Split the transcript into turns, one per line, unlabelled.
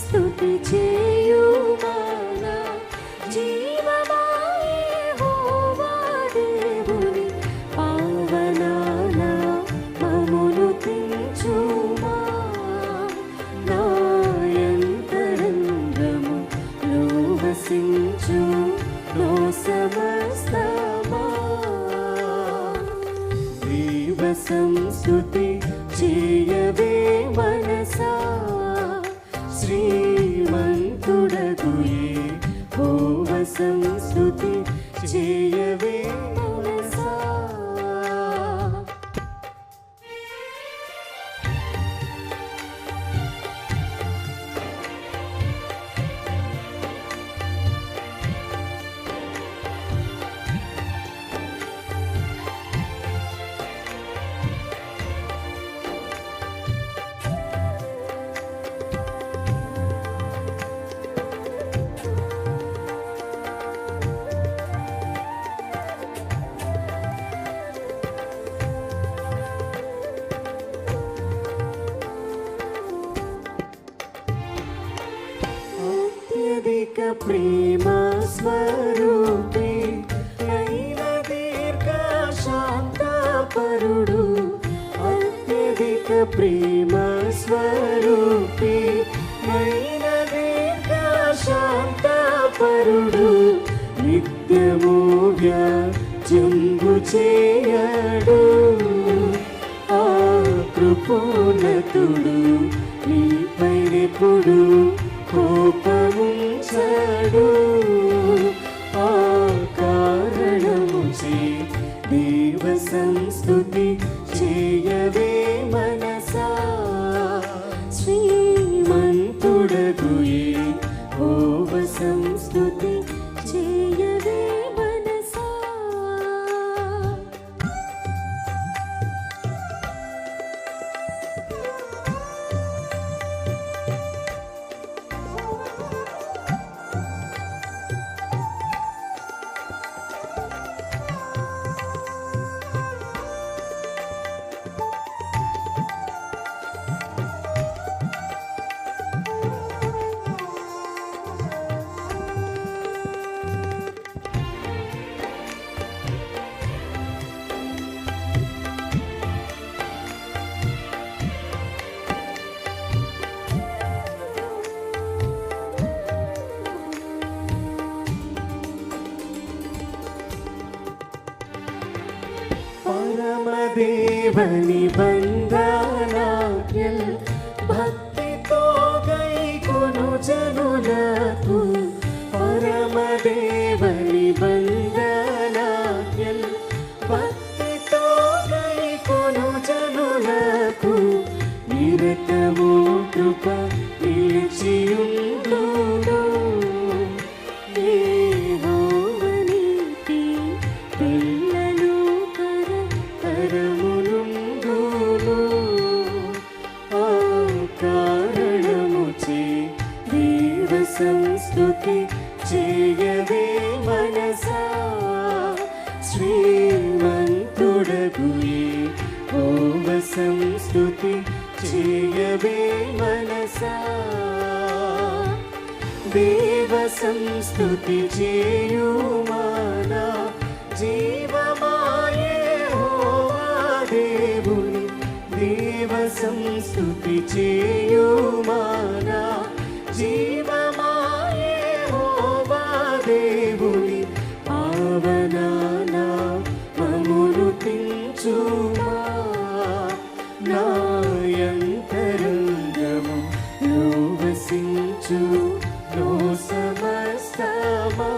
స్థుతి చేయుమాన జీవమాయే హోవా దేవుని పావనాన మమును తెంచుమా నాయంతరంగము లోవసించు లో సమస్తమా దేవ సంస్తుతి చేయవే అత్యధిక ప్రేమ స్వరూపే. అయిన దీర్ఘ శాంత పరుడు అత్యధిక ప్రేమ స్వరూపే. అయిన దీర్ఘ శాంత పరుడు నిత్యము జంబు చేయడు ఆ కృపోన్నతుడు నీపైనెప్పుడు కోపముంచడు ജീവനിബന്ധ శ్రీమంతుడగు ఓవ సంస్తుతి చేయవే మనసా. దేవ సంస్తుతి చేయుమానా జీవమాయే హోవా దేవుని దేవ సంస్తుతి చేయుమానా జీవ నివసించు నువ్వు సమస్తమా